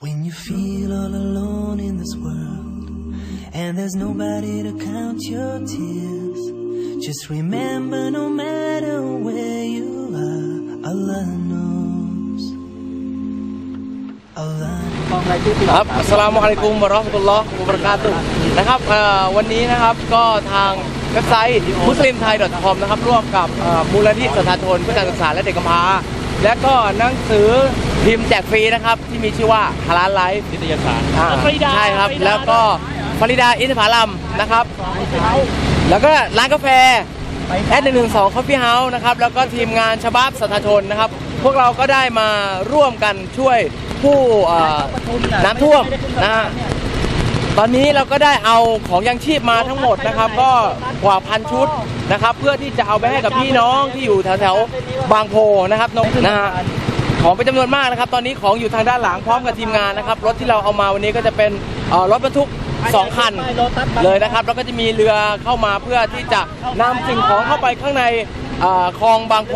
When you feel all alone in this world and there's nobody to count your tears, just remember no matter where you are, Allah knows. Allah ครับอัสลามุอะลัยกุมวะเราะห์มะตุลลอฮ์วะบะเราะกาตุฮ์นะครับเอ่อวันนี้นะครับก็ทางเว็บไซต์มุสลิมไทย .com นะครับร่วมกับเอ่อมูลนิธิสถานชนเพื่อการศึกษาและเด็กกำพร้าและก็หนังสือ พิมพ์แจกฟรีนะครับ ที่มีชื่อว่าฮาลาลไลฟ์นิตยสารใช่ครับแล้วก็ฟาริดาอินทผลัมนะครับ แล้วก็ร้านกาแฟแอดหนึ่งหนึ่งสองคอฟฟี่เฮาส์นะครับ แล้วก็ทีมงานชบับสถานชนนะครับ พวกเราก็ได้มาร่วมกันช่วยผู้เอ่อน้ำท่วมนะฮะตอนนี้เราก็ได้เอาของยังชีพมาทั้งหมดนะครับ ก็กว่าพันชุดนะครับ เพื่อที่จะเอาไปให้กับพี่น้องที่อยู่แถวๆบางโพนะครับนนะฮะ ของเป็นจำนวนมากนะครับ ตอนนี้ของอยู่ทางด้านหลังพร้อมกับทีมงานนะครับ รถที่เราเอามาวันนี้ก็จะเป็นเอ่อรถบรรทุกสองคันเลยนะครับ แล้วก็จะมีเรือเข้ามาเพื่อที่จะนำสิ่งของเข้าไปข้างในเอ่อคลองบางโพ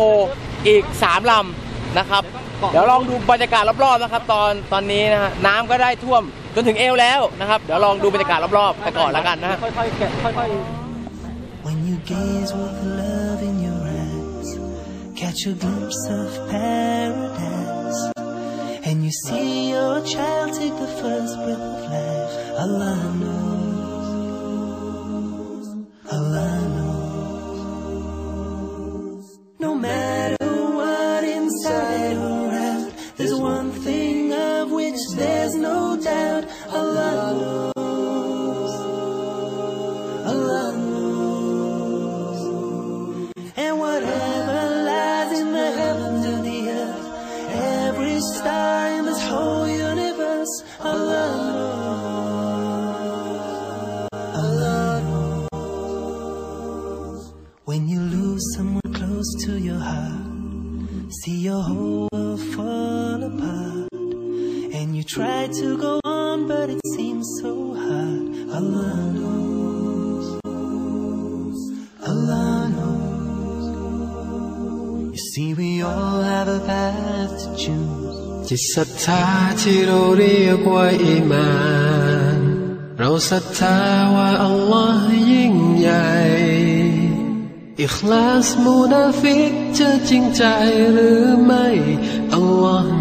อีกสามลำนะครับ เดี๋ยวลองดูบรรยากาศรอบๆนะครับ ตอนตอนนี้นะฮะน้ำก็ได้ท่วมจนถึงเอวแล้วนะครับ เดี๋ยวลองดูบรรยากาศรอบๆไปก่อนแล้วกันนะฮะ When you gaze with catch a glimpse of paradise. And you see your child take the first breath of life. Allah จิตศรัทธาที่เราเรียกว่าอีมานเราศรัทธาว่าอัลลอฮ์ยิ่งใหญ่อิคลาสมูนาฟิกจะจริงใจหรือไม่อัลลอฮ์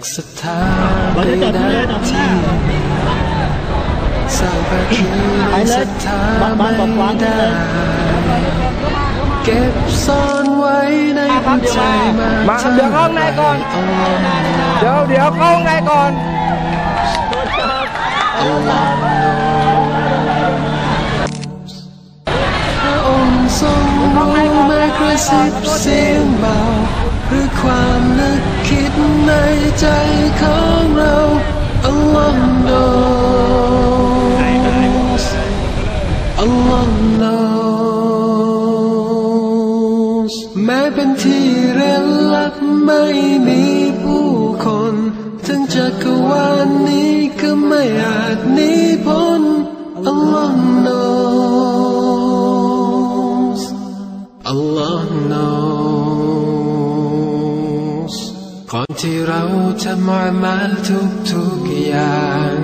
กศรัทธานหน้าที่สร้างภาคีในศรัทธาไม่ได้เก็บซ่อนไว้ในหัวใจมาเดี๋ยวเข้าข้างในก่อน เดี๋ยวเดี๋ยวเข้าข้างในก่อนพระองค์ทรงรู้แม้กระซิบเสียงเบา หรือความนึกคิดในใจของเราอัลลอฮ์ knows อัลลอฮ์ knows แม้เป็นที่เร้นลับไม่มีผู้คน ถึงจักรวาลนี้ก็ไม่อาจนี ก่อนที่เราจะมามาทุกทุกอย่าง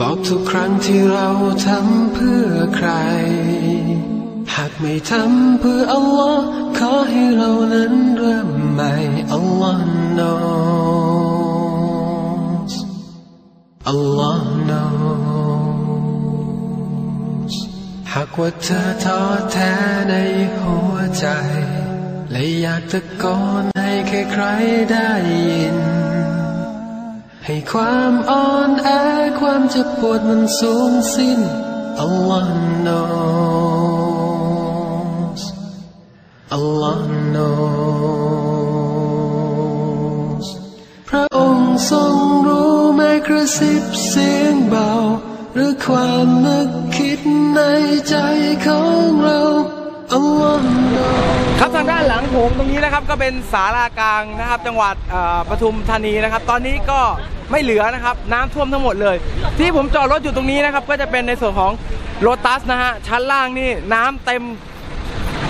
บอกทุกครั้งที่เราทำเพื่อใคร หากไม่ทำเพื่ออัลลอฮ์ขอให้เรานั้นเริ่มใหม่อัลลอฮ์ knows อัลลอฮ์ knows หากว่าเธอท้อแท้ในหัวใจ และอยากตะโกน ให้ใครได้ยิน ให้ความอ่อนแอความเจ็บปวดมันสูญสิ้นอัลลอฮ์ knows อัลลอฮ์ knows พระองค์ทรงรู้แม้กระซิบเสียงเบา หรือความนึกคิดในใจของเรา ครับทางด้านหลังผมตรงนี้นะครับก็เป็นศาลากลางนะครับ จังหวัดปทุมธานีนะครับ ตอนนี้ก็ไม่เหลือนะครับ น้ำท่วมทั้งหมดเลย ที่ผมจอดรถอยู่ตรงนี้นะครับ ก็จะเป็นในส่วนของโ o ตัสนะฮะชั้นล่างนี่น้ำเต็ม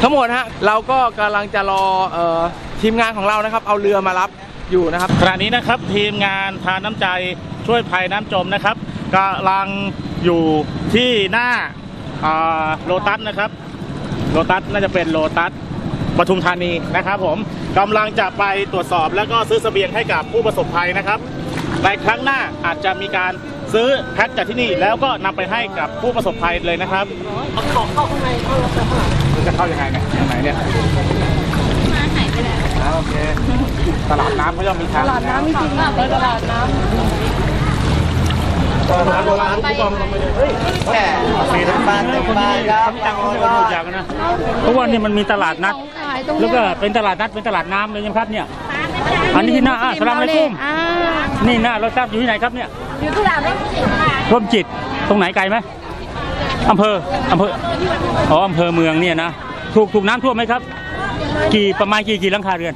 ทั้งหมดฮะเราก็กำลังจะรออทีมงานของเรานะครับ เอาเรือมารับอยู่นะครับขณะนี้นะครับทีมงานทานน้ำใจช่วยภัยน้ำจมนะครับกำลังอยู่ที่หน้าโลตัสนะครับ โลตัสน่าจะเป็นโลตัสปทุมธานีนะครับ ผมกำลังจะไปตรวจสอบแล้วก็ซื้อเสบียงให้กับผู้ประสบภัยนะครับในครั้งหน้าอาจจะมีการซื้อแพ็คจากที่นี่แล้วก็นำไปให้กับผู้ประสบภัยเลยนะครับของเข้าข้างในจะเข้ายังไงเนี่ยทางไหนเนี่ยมาหายไปแล้วโอเคตลาดน้ำเขาย่อมมีทางตลาดน้ำมีจริงอะไปตลาดน้ำ ตลาดโบราณผู้กองลงไปเลยแค่ปลาตกปลาครับจังเลยพูดอย่างนะเพราะว่าเนี่ยมันมีตลาดนัด แล้วก็เป็นตลาดนัดเป็นตลาดน้ำเลยนะครับเนี่ย อันนี้ที่หน้าอะสลามอะลัยกุมอ่านี่หน้าเราทราบอยู่ที่ไหนครับเนี่ย อยู่ที่ร้านร่มจิตค่ะร่วมจิต ตรงไหนไกลไหมอำเภออำเภอ อ๋ออำเภอเมืองเนี่ยนะ ถูกถูกน้ำท่วมไหมครับ กี่ประมาณกี่กี่หลังคาเรือน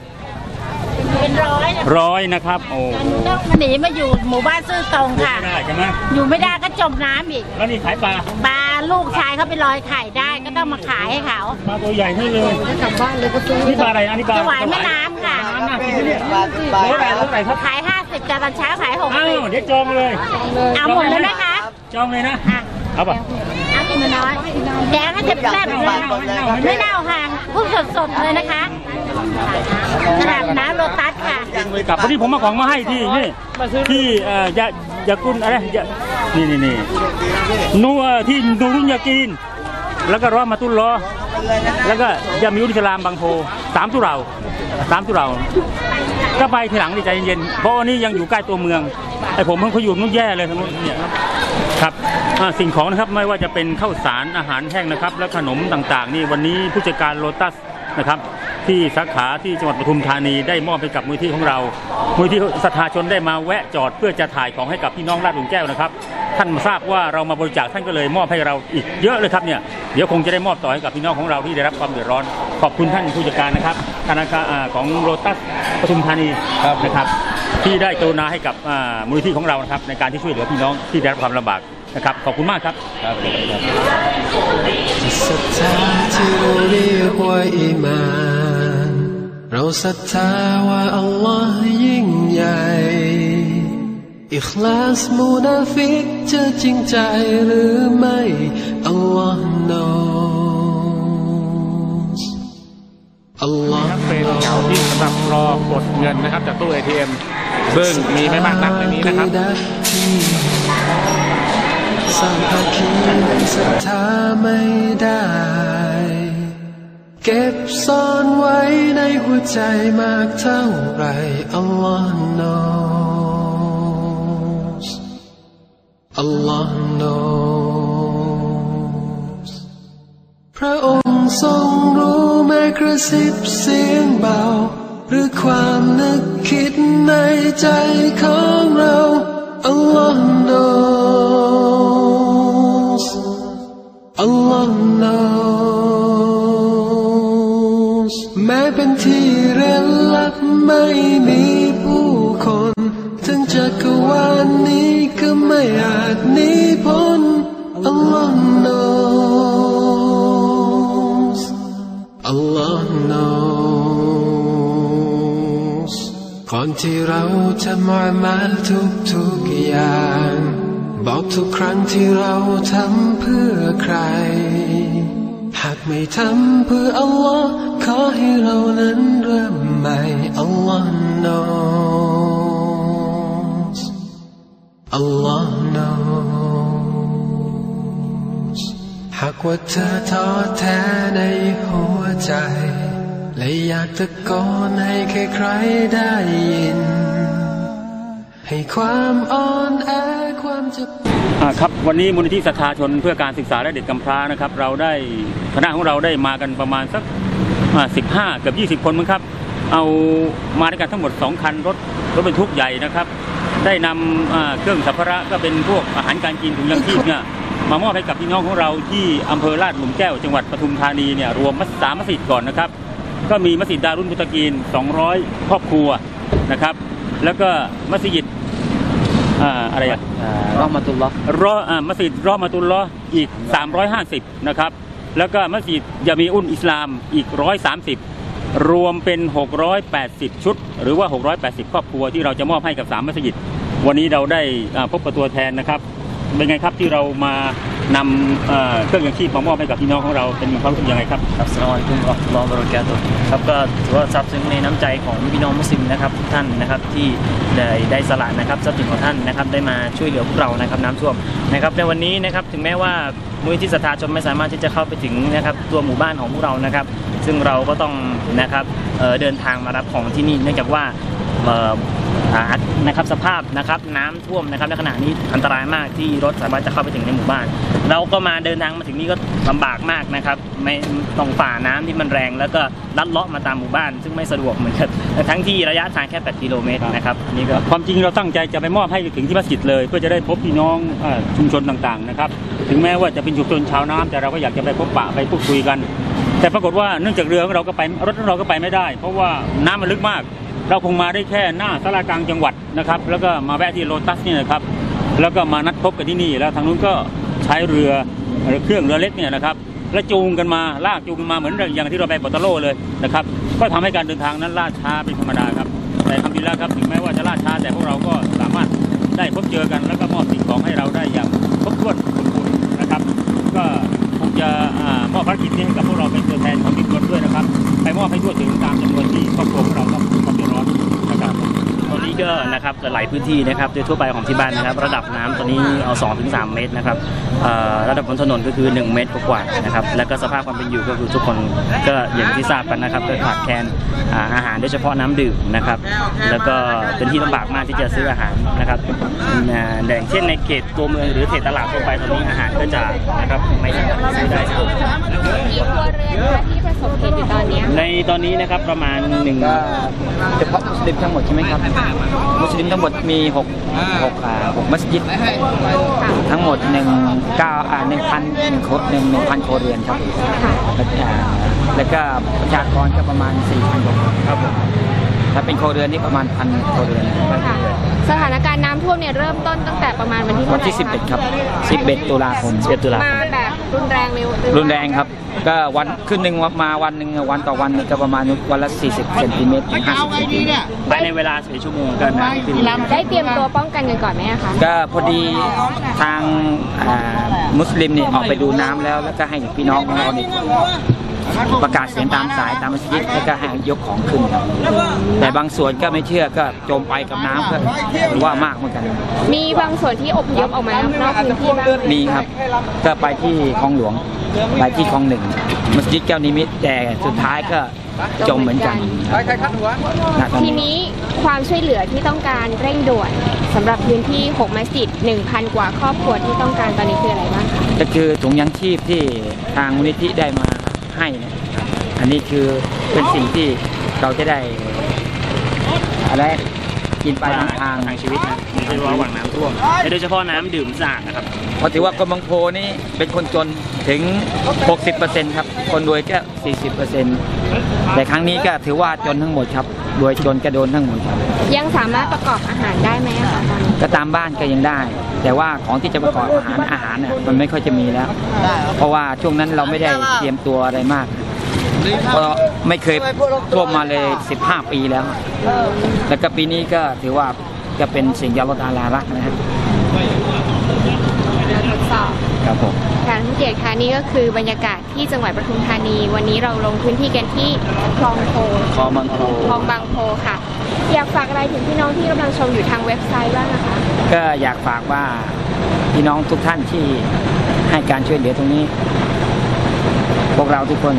เป็นร้อยนะร้อยนะครับ โอ้ต้องหนีมาอยู่หมู่บ้านซื่อตรงค่ะ ไม่ได้ใช่ไหมอยู่ไม่ได้ก็จมน้ำอีกแล้วนี่ขายปลา ปลาลูกชายเขาไปลอยไข่ได้ก็ต้องมาขายให้เขาปลาตัวใหญ่ให้เลยกลับบ้านเลยก็ซื้อนี่ปลาอะไรอันนี้ปลาถวายแม่น้ำค่ะ น้ำน่ากินไหมเนี่ยรถอะไรรถอะไรครับขาย 50จานตอนเช้าขาย อ้าว60 เดี๋ยวจองเลย เอาหมดเลยนะคะ จองเลยนะ อะ เอาป่ะเอากิ นมาน้อยแดงก็จะแซ่บเลยไม่เน่าค่ะเพิ่งสดๆเลยนะคะตลาดน้ำโลตัสค่ะกลับพอดีผมมาของมาให้ที่นี่ที่เอ่อยายากุลอะไรยานี่นี่นี่นัวที่นูรุนยากิน แล้วก็รอมาตุลลอ แล้วก็ยามิอุลอิสลามบางโพสามตุเราสามตุเราก็ไปทีหลังดีใจเย็นๆเพราะว่านี่ยังอยู่ใกล้ตัวเมืองไอ้ผมเพิ่งเขาอยู่นู่นแย่เลยทั้งนู้นเนี่ยครับสิ่งของนะครับไม่ว่าจะเป็นข้าวสารอาหารแห้งนะครับ และขนมต่างๆ นี่วันนี้ผู้จัดการโลตัสนะครับที่สาขาที่จังหวัดปทุมธานีได้มอบให้กับมูลที่ของเรามูลที่สถาชนได้มาแวะจอดเพื่อจะถ่ายของให้กับพี่น้องราชหลุมแก้วนะครับ ท่านทราบว่าเรามาบริจาคท่านก็เลยมอบให้เราอีกเยอะเลยครับเนี่ยเดี๋ยวคงจะได้มอบต่อให้กับพี่น้องของเราที่ได้รับความเดือดร้อน ขอบคุณท่านผู้จัดการนะครับธนาคารของโลตัสปทุมธานีนะครับ ที่ได้กรุณาให้กับมูลที่ของเรานะครับในการที่ช่วยเหลือพี่น้องที่ได้รับความลำบากนะครับขอบคุณมากครับศรัทธาที่เราเรียกว่าอีมานเราศรัทธาว่าอัลลอฮ์ยิ่งใหญ่ อิคลาสมูนาฟิกจะจริงใจหรือไม่อัลลอฮ์ knows อัลลอฮ์เป็นแถวที่สำหรับรอกดเงินนะครับจากตู้ ATM ซึ่งมีไม่มากนักในนี้นะครับสร้างภาคีศรัทธาไม่ได้ เก็บซ่อนไว้ในหัวใจมากเท่าไร Allah knows Allah knows พระองค์ทรงรู้แม้กระซิบเสียงเบา หรือความนึกคิดในใจของ จะมามาทุกทุกอย่าง บอกทุกครั้งที่เราทำเพื่อใคร หากไม่ทำเพื่ออัลลอฮ์ขอให้เรานั้นเริ่มใหม่ Allah knows Allah knows หากว่าเธอท้อแท้ในหัวใจและอยากตะโกนให้ใครๆได้ยิน ให้ความอ่อนแอความเจ็บครับวันนี้มูลนิธิศรัทธาชนเพื่อการศึกษาและเด็กกำพร้านะครับ เราได้คณะของเราได้มากันประมาณสักสิบห้าเกือบยี่สิบคนมั้งครับ เอามาด้วยกันทั้งหมดสองคันรถรถบรรทุกใหญ่นะครับ ได้นำอ่าเครื่องสัมภาระก็เป็นพวกอาหารการกินถุงยังชีพเนี่ยมามอบให้กับพี่น้องของเราที่อำเภอลาดหลุมแก้วจังหวัดปทุมธานีเนี่ยรวมมัสสามมัสยิดก่อนนะครับ ก็มีมัสยิดดารุนมุตะกีน 200 ครอบครัวนะครับ แล้วก็มัสยิด อ่าอะไรอะรอมาตุลลอฮ์รออ่ามัสยิดรอมาตุลลอฮ์อีก 350 นะครับ แล้วก็มัสยิดยามีอุนอิสลามอีก 130 รวมเป็น 680 ชุด หรือว่า 680 ครอบครัวที่เราจะมอบให้กับ 3 มัสยิด วันนี้เราได้อ่าพบกับตัวแทนนะครับ เป็นไงครับที่เรามา นำเครื่องยังชีพมามอบให้กับพี่น้องของเราเป็นความรู้สึกยังไงครับครับสลามอะลัยกุมวะเราะห์มะตุลอบราะกาตุฮ์ครับก็ถือว่าซาบซึ้งในน้ำใจของพี่น้องมุสลิมนะครับทุกท่านนะครับที่ได้ได้สละนะครับทรัพย์สินของท่านนะครับได้มาช่วยเหลือพวกเรานะครับน้ำท่วมนะครับในวันนี้นะครับถึงแม้ว่ามูลนิธิศรัทธาชนไม่สามารถที่จะเข้าไปถึงนะครับตัวหมู่บ้านของพวกเรานะครับ ซึ่งเราก็ต้องนะครับเเดินทางมารับของที่นี่เนื่องจากว่า นะครับสภาพนะครับน้ำท่วมนะครับในขณะนี้อันตรายมากที่รถสามารถจะเข้าไปถึงในหมู่บ้าน เราก็มาเดินทางมาถึงนี่ก็ลำบากมากนะครับไม่ต้องฝ่าน้ำที่มันแรง แล้วก็ลัดเลาะมาตามหมู่บ้าน ซึ่งไม่สะดวกเหมือนกันทั้งที่ระยะทางแค่ 8 กิโลเมตรนะครับนี่ก็ความจริงเราตั้งใจจะไปมอบให้ถึงที่มัสยิดเลย เพื่อจะได้พบพี่น้องอชุมชนต่างๆนะครับถึงแม้ว่าจะเป็นชุมชนชาวน้ำแต่เราก็อยากจะไปพบปะไปพูดคุยกัน แต่ปรากฏว่าเนื่องจากเรือของเราก็ไปรถของเราก็ไปไม่ได้ เพราะว่าน้ำมันลึกมาก เราคงมาได้แค่หน้าสารากลางจังหวัดนะครับ แล้วก็มาแวะที่โลตัสเนี่ยนะครับ แล้วก็มานัดพบกันที่นี่ แล้วทางนู้นก็ใช้เรือเครื่องเรือเล็กเนี่ยนะครับแล้วจูงกันมาลากจูงกันมาเหมือนอย่างที่เราไปปอตโลเลยนะครับ ก็ทำให้การเดินทางนั้นล่าช้าเป็นธรรมดาครับ แต่ทำดีแล้วครับถึงแม้ว่าจะล่าช้าแต่พวกเราก็สามารถได้พบเจอกันแล้วก็มอบสิ่งของให้เราได้ หลายพื้นที่นะครับโดยทั่วไปของที่บ้านนะครับ ระดับน้ำตอนนี้เอา2ถึง3เมตรนะครับระดับบนถนนก็คือ 1 เมตรกว่าๆนะครับ แล้วก็สภาพความเป็นอยู่ก็คือทุกคนก็อย่างที่ทราบกันนะครับก็ขาดแคลนอาหารโดยเฉพาะน้ำดื่มนะครับ แล้วก็เป็นที่ลำบากมากที่จะซื้ออาหารนะครับอย่างเช่นในเขตตัวเมืองหรือเขตตลาดทั่วไปตอนนี้อาหารก็จะนะครับไม่สามารถซื้อได้ บเหตุอยู่ตอนเนี้ยในตอนนี้นะครับประมาณหนึ่งเฉพาะมุสลิมทั้งหมดใช่ไหมครับ มุสลิมทั้งหมดมีหกหกอ่าหกมัสยิดทั้งหมดหนึ่งเก้าอ่าหนึ่งพันหนึ่งโคหนึ่งหนึ่งพันโครเรือนครับแล้วอ่าแล้วก็ประชากรก็ประมาณสี่พันกว่าคนครับผมถ้าเป็นโครเรือนนี่ประมาณพันโครเรือนค่ะสถานการณ์น้ำท่วมเนี่ยเริ่มต้นตั้งแต่ประมาณวันที่วันที่เท่าไหร่11 ครับ 11 ตุลาคม11ตุลาคมามแบบรุนแรงเร็วหอว่ารุนแรงครับ ก็วันขึ้นหนึ่งมาวันหนึ่งวันต่อวันนี่ก็ประมาณวันละ 40เซนติเมตรถึง50เซนติเมตรภายในเวลาสี่ชั่วโมงก็น้ำขึ้นได้เตรียมตัวป้องกันกันก่อนไหมอะคะก็พอดีทางอ่ามุสลิมเนี่ยออกไปดูน้ำแล้วแล้วก็ให้พี่น้องของเราเนี่ยประกาศเสียงตามสายตามมัสยิดแล้วก็ให้ยกของขึ้นครับ แต่บางส่วนก็ไม่เชื่อก็จมไปกับน้ำก็ว่ามากเหมือนกัน มีบางส่วนที่อพยพออกมานอกพื้นที่บ้างไหมมีครับ ก็ไปที่คลองหลวง ไปที่คลองหนึ่งมัสยิดแก้วนิมิตแต่สุดท้ายก็จมเหมือนกันณตอนทีนี้นี้ความช่วยเหลือที่ต้องการเร่งด่วนสำหรับพื้นที่6มัสยิด1,000 กว่าครอบครัวที่ต้องการตอนนี้คืออะไรบ้างคะก็คือถุงยังชีพที่ทางมูลนิธิได้มาให้เนยอันนี้คือเป็นสิ่งที่เราจะได้อะไร กินไปทางทางทางชีวิตนะโดยเฉพาะระหว่างน้ำท่วมและโดยเฉพาะน้ำดื่มสะอาดนะครับเพราะถือว่าคนบางโพนี่เป็นคนจนถึง 60%ครับ คนรวยก็ 40%แต่ครั้งนี้ก็ถือว่าจนทั้งหมดครับรวยจนกระโดนทั้งหมดครับ ยังสามารถประกอบอาหารได้ไหมอะคะตอนนี้ก็ตามบ้านก็ยังได้ แต่ว่าของที่จะประกอบอาหารอาหารน่ะมันไม่ค่อยจะมีแล้ว เพราะว่าช่วงนั้นเราไม่ได้เตรียมตัวอะไรมาก เพราะไม่เคยท่วมมาเลย 15 ปีแล้ว แล้วก็ปีนี้ก็ถือว่าจะเป็นสิ่งที่อัลลอฮฺตะอาลารักนะฮะทดสอบครับผมการสังเกตค่ะนี่ก็คือบรรยากาศที่จังหวัดปทุมธานี วันนี้เราลงพื้นที่กันที่คลองโพคอมังโคคลองบางโพค่ะ อยากฝากอะไรถึงพี่น้องที่กำลังชมอยู่ทางเว็บไซต์บ้างนะคะ ก็อยากฝากว่าพี่น้องทุกท่านที่ให้การช่วยเหลือตรงนี้ พวกเราทุกคน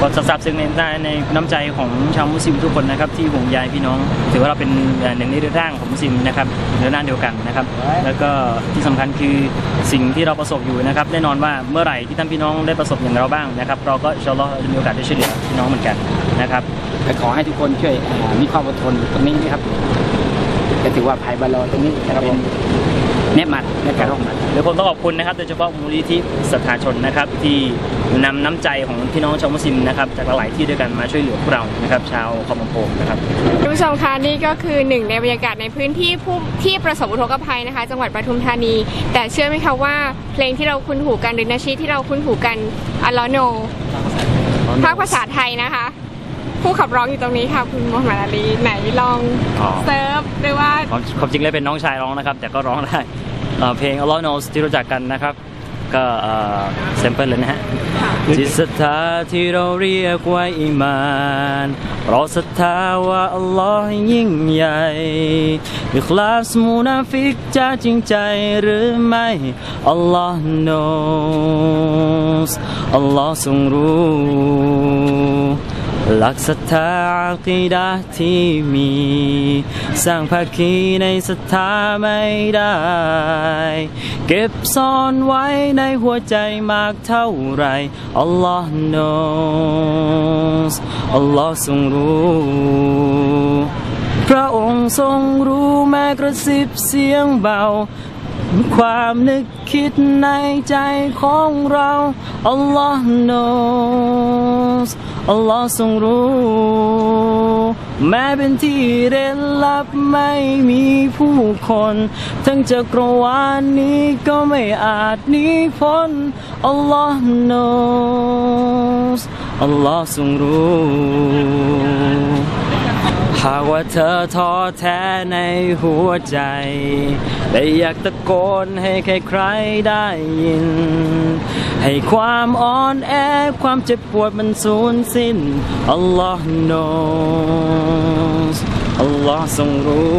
ก็ทราบซึ้งในในน้ำใจของชาวมุสลิมทุกคนนะครับที่ห่วงใยพี่น้อง ถือว่าเราเป็นหนึ่งในเรือร่างของมุสลิมนะครับเรือหน้าเดียวกันนะครับ แล้วก็ที่สำคัญคือสิ่งที่เราประสบอยู่นะครับแน่นอนว่าเมื่อไหร่ที่ท่านพี่น้องได้ประสบอย่างเราบ้างนะครับเราก็อินชาอัลลอฮ์จะมีโอกาสได้ช่วยเหลือพี่น้องเหมือนกันนะครับก็ขอให้ทุกคนช่วยอ่ามีความอดทนตรงนี้นะครับจะถือว่าภัยบาลอตรงนี้จะเป็น เนบมัดและกระรอกมัดเดี๋ยวผมต้องขอบคุณนะครับ โดยเฉพาะมูลนิธิสถาชนนะครับ ที่นำน้ำใจของพี่น้องชาวมุสลิมนะครับจากหลายที่ด้วยกันมาช่วยเหลือพวกเรานะครับ ชาวคอมมโพนะครับคุณผู้ชมคะนี่ก็คือหนึ่งในบรรยากาศในพื้นที่ผู้ที่ประสบอุทกภัยนะคะ จังหวัดปทุมธานี แต่เชื่อไหมคะว่าเพลงที่เราคุ้นหูกันหรือนาชีที่เราคุ้นหูกันอัลลอโนภาคภาษาไทยนะคะ ผู้ขับร้องอยู่ตรงนี้ค่ะ คุณโมฮัมหมัดอาลีไหนลองอ๋อเซิร์ฟหรือว่าความความจริงแล้วเป็นน้องชายร้องนะครับ แต่ก็ร้องได้ เอ่อเพลง Allah Knows ที่รู้จักกันนะครับ ก็เซมเปิลเลยนะฮะจิตศรัทธาที่เราเรียกว่าอีมานเราศรัทธาว่าอัลลอฮ์ยิ่งใหญ่อิคลาสมุนาฟิกจะจริงใจหรือไม่อัลลอฮ์ knows อัลลอฮ์ทรงรู้ หลักศรัทธาอากีดะที่มี สร้างภาคีในศรัทธาไม่ได้ เก็บซ่อนไว้ในหัวใจมากเท่าไรอัลลอฮ์ knows อัลลอฮ์ทรงรู้ พระองค์ทรงรู้แม้กระซิบเสียงเบา ความนึกคิดในใจของเราอัลลอฮ์ knows อัลลอฮ์ทรงรู้ แม้เป็นที่เร้นลับไม่มีผู้คน ทั้งจักรวาลนี้ก็ไม่อาจหนีพ้นอัลลอฮ์ knows อัลลอฮ์ทรงรู้ หากว่าเธอท้อแท้ในหัวใจและอยากตะโกนให้ใครๆได้ยิน ให้ความอ่อนแอความเจ็บปวดมันสูญสิ้น อัลลอฮ์ knows อัลลอฮ์ทรงรู้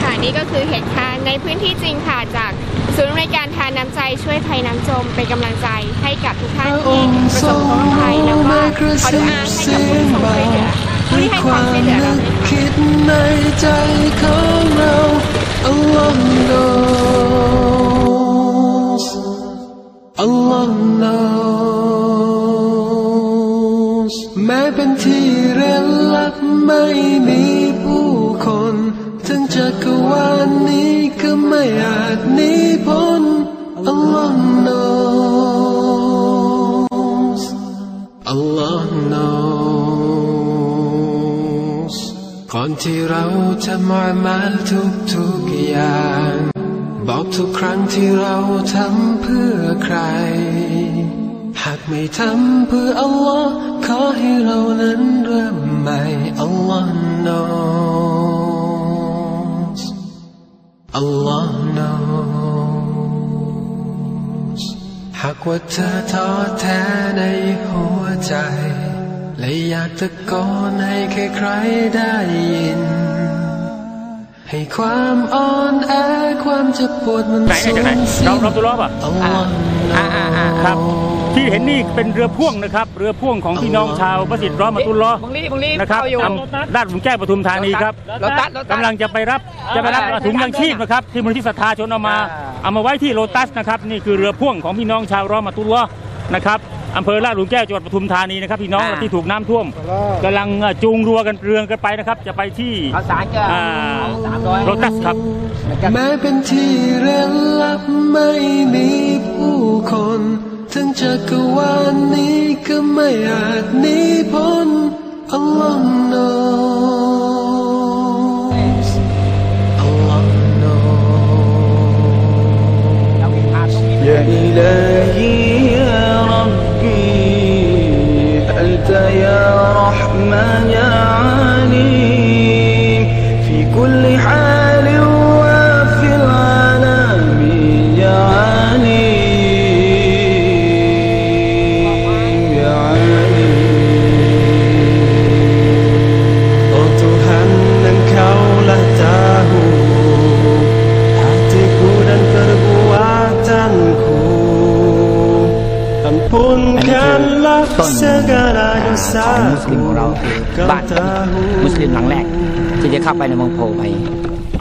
ค่ะนี่ก็คือเหตุการณ์ในพื้นที่จริงค่ะจาก ศูนย์บริการทานน้ำใจช่วยภัยน้ำจมเป็นกำลังใจให้กับทุกท่านที่ประสบอุทกภัยแล้วก็ขอดุอาให้กับผู้ที่ทรงช่วยเหลือผู้ที่ให้ความช่วยเหลือเราคิดในใจของเรา Allah knows Allah knows แม้เป็นที่เร้นลับไม่มีผู้คน ทั้งจักรวาลนี้ก็ไม่อาจ ที่เราจะมามาทุกทุกๆอย่าง บอกทุกครั้งที่เราทำเพื่อใคร หากไม่ทำเพื่ออัลลอฮ์ขอให้เรานั้นเริ่มใหม่ Allah knows Allah knows หากว่าเธอท้อแท้ในหัวใจ และอยากตะโกนให้ใครๆได้ยิน ให้ความอ่อนแอความเจ็บปวดมันไหนเนี่ยจากไหนสูญสิ้นเราเราตัวรอบอะอัลลอฮ์ครับ ที่เห็นนี่เป็นเรือพ่วงนะครับ เรือพ่วงของพี่น้องชาวประสิทธิ์ร้อมมาตุลลอฮ์บางลีบางลีนะครับเข้าอยู่อำราชบุญแก้วปทุมธานีครับโลตัสโลตัสกำลังจะไปรับจะไปรับถุงยังชีพนะครับ ที่มูลที่ศรัทธาชนเอามาอ่าเอามาไว้ที่โลตัสนะครับ นี่คือเรือพ่วงของพี่น้องชาวร้อมมาตุลลอฮ์นะครับ อำเภอลาดหลุมแก้วจังหวัดปทุมธานีนะครับพี่น้องที่ถูกน้ำท่วมกำลังจูงเรือกันเรือกันไปนะครับ จะไปที่ เอาสารจะ อ่า สามร้อย โลตัสครับ แม้เป็นที่เร้นลับไม่มีผู้คน ทั้งจักรวาลนี้ก็ไม่อาจหนีพ้น Allah knows Allah knows يا إلهي يا رحمن يا ของมุสลิม dosaku ของเราคือ Kau บ้าน tahu มุสลิมหลังแรก ที่จะเข้าไปในเมืองโพไป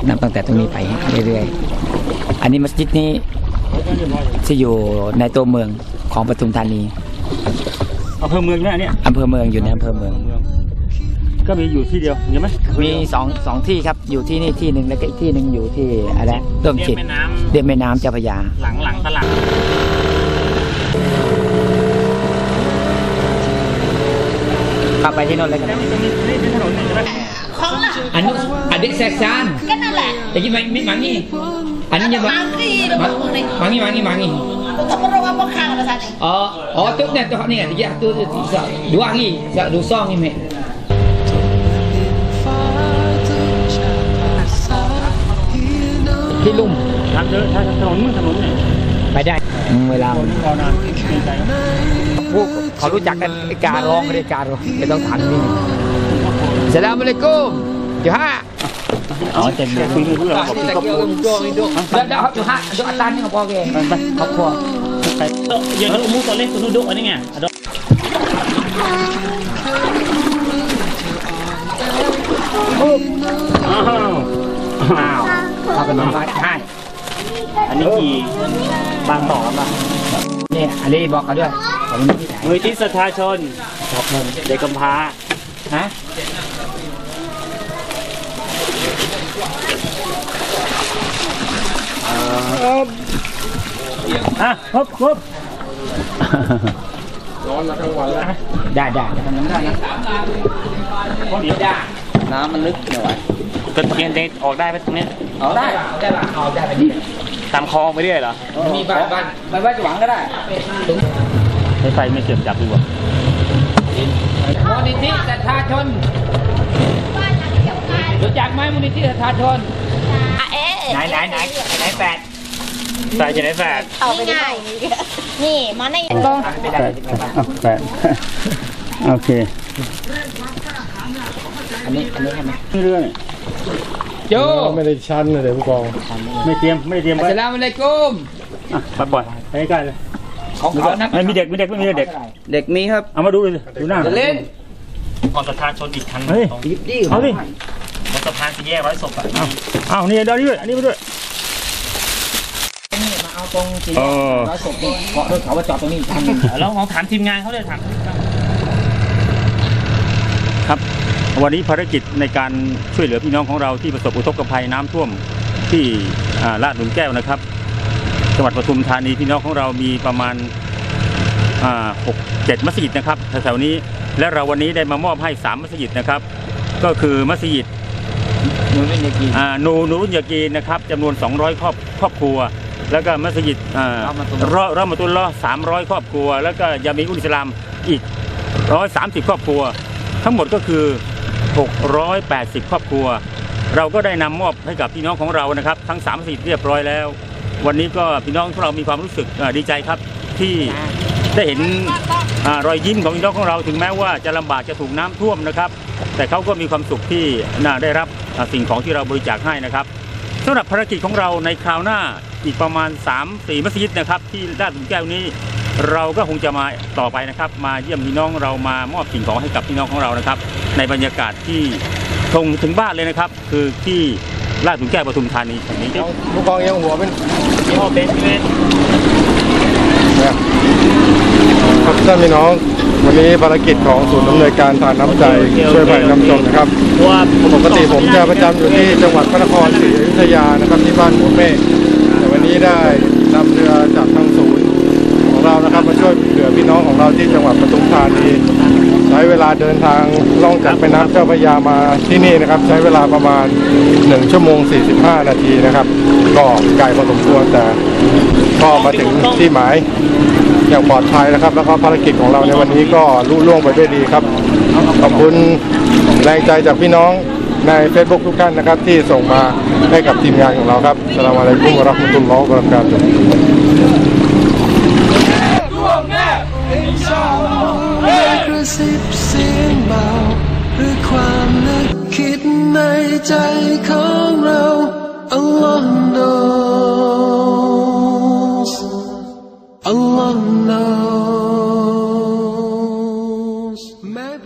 นับตั้งแต่ตรงนี้ไปเรื่อยๆ อันนี้มัสยิดนี้ที่อยู่ในตัวเมืองของปทุมธานีอำเภอเมืองนะเนี่ยอำเภอเมืองอยู่ในอำเภอเมือง ก็มีอยู่ที่เดียวใช่ไหมมีสองสองที่ครับอยู่ที่นี่ที่หนึ่งแล้วก็อีกที่หนึ่งอยู่ที่อะไรเริ่มเรียจิบตแม่น้ำเรียบแม่น้ำเจ้าพระยาหลังหลังตลาด เข้าไปที่โน่นเลยกันของล่ะอันนี้อันนี้แซกซานก็นั่นแหละแต่ยี่ไม่ไม่มังงี้อันนี้ยังบางที่เราบอกเลยมังงี้มังงี้มังงี้แต่พวกเราว่าข้างเราสัตว์ oh oh tu ni tu ni dia tu tu dua hari dua song ni mek ที่ลุ่มทางเดินทางถนนถนน เนี่ยไปได้เวลารอนานเกจพวกเขารู้จักกันไอ้การร้องไม่ได้การร้องไม่ต้องถามนี่สลามอะลัยกุมจุฮะอ๋อเต็มเลยคุยไม่รู้เรื่องบอกพี่ครอบครัวเดี๋ยวเดี๋ยวจุฮะจุอัตตานนี่ก็พอแกไปไปครอบครัวไปเอออย่างนั้น umuh toleh tu duduk ni kan ada อ้าวอ้าวเอาไปนอนบ้านให้อันนี้กี่บางต่อป่ะนี่ยอันนี้บอกเขาด้วย เขาไม่ที่ไหนมูลที่สถาชนเด็กกำพร้าฮะอะครบครบได้ได้ทำนั้นได้นะเดี๋ยวน้ำมันลึกหน่อยกระเทียนจะออกได้ไหมตรงนี้เอาได้ได้ป่ะเอาได้ไปดิตามคลองไปเรื่อยเหรอมีบ้านบ้านบ้านบ้านจะหวังก็ได้ ให้ไฟไม่เสื่อมจับดีกว่ามูลนิธิประชาชนรู้จักไหมมูลนิธิประชาชนอะเอ๊ะไหนไหนไหนไหนแปดสายจะได้แฝดเอาไปง่ายนี่มาในบองไม่ได้แปดโอเคอันนี้อันนี้ให้ไหมเรื่องโจไม่ได้ชั้นเลยผู้กอง ไม่เตรียมไม่ได้เตรียมอัไว้สลามุอะลัยกุมอะไปปล่อยไปใกล้ๆเลย ของเขานะไม่มีเด็กมีเด็กไม่มีเด็ก เด็กมีครับ เอามาดูเลยดูหน้าจะเล่นของสถาชนอีกคันเฮ้ยตรงดิบดิเอาดิบนสะพานสี่แยกร้อยศพอะเอาเอานี่เดี๋ยวนี้ด้วยอันนี้มาด้วยนี่มาเอาตรงสี่อ๋อร้อยศพนี่เกาะรถเขาว่าจอดตรงนี้อีกคันหนึงแล้วลองถามทีมงานเขาเลยถามครับวันนี้ภารกิจในการช่วยเหลือพี่น้องของเราที่ประสบอุทกภัยน้ำท่วมที่อ่าลาดหลุมแก้วนะครับ จังหวัดปทุมธานีพี่น้องของเรามีประมาณอ่าหกเจ็ดมัสยิดนะครับแถวๆนี้และเราวันนี้ได้มามอบให้สามมัสยิดนะครับ ก็คือมัสยิดหนูเล่นยากีอ่านูนูรุนยากีนะครับจำนวน 200 ครอบครอบครัว แล้วก็มัสยิดอ่ารอมะตุลลอฮ์รอรอมะตุลลอฮ์300 ครอบครัว แล้วก็ยามีอุลอิสลามอีก 130 ครอบครัว ทั้งหมดก็คือ 680 ครอบครัว เราก็ได้นำมอบให้กับพี่น้องของเรานะครับ ทั้ง3มัสยิดเรียบร้อยแล้ว วันนี้ก็พี่น้องของเรามีความรู้สึกอ่าดีใจครับที่ได้เห็นอารอยยิ้มของพี่น้องของเราถึงแม้ว่าจะลำบากจะถูกน้ำท่วมนะครับ แต่เขาก็มีความสุขที่น่าได้รับอ่าสิ่งของที่เราบริจาคให้นะครับสำหรับภารกิจของเราในคราวหน้าอีกประมาณ 3-4มัสยิดนะครับ ที่ด้านหลุมแก้วนี้เราก็คงจะมาต่อไปนะครับ มาเยี่ยมพี่น้องเรามามอบสิ่งของให้กับพี่น้องของเรานะครับ ในบรรยากาศที่ตรงถึงบ้านเลยนะครับ คือที่ ลาดหลุมแก้วปทุมธานีแห่งนี้ผู้กองยังหัวเป็นพ่อเบนซ์เบนซ์ครับท่านพี่น้อง วันนี้ภารกิจของศูนย์อำนวยการทานน้ำใจช่วยภัยน้ำจมนะครับเพราะว่าปกติผมจะประจำอยู่ที่จังหวัดพระนครศรีอยุธยานะครับที่บ้านหัวเมฆแต่วันนี้ได้นำเรือจากทางศูนย์ของเรานะครับมาช่วยเหลือพี่น้องของเราที่จังหวัดปทุมธานีใช้เวลาเดินทางล่องจากแม่น้ำเจ้าพระยามาที่นี่นะครับ ใช้เวลาประมาณ 1 ชั่วโมง 45 นาทีนะครับ ก็ไกลพอสมควรแต่ก็มาถึงที่หมายอย่างปลอดภัยนะครับ แล้วก็ภารกิจของเราในวันนี้ก็ลุล่วงไปด้วยดีครับ ขอบคุณแรงใจจากพี่น้องใน Facebook ทุกท่านนะครับ ที่ส่งมาให้กับทีมงานของเราครับสลามอะลัยกุมวะเราะห์มะตุลลอฮ์วะบะเราะกาตุ ในใจของเรา Allah knows Allah knows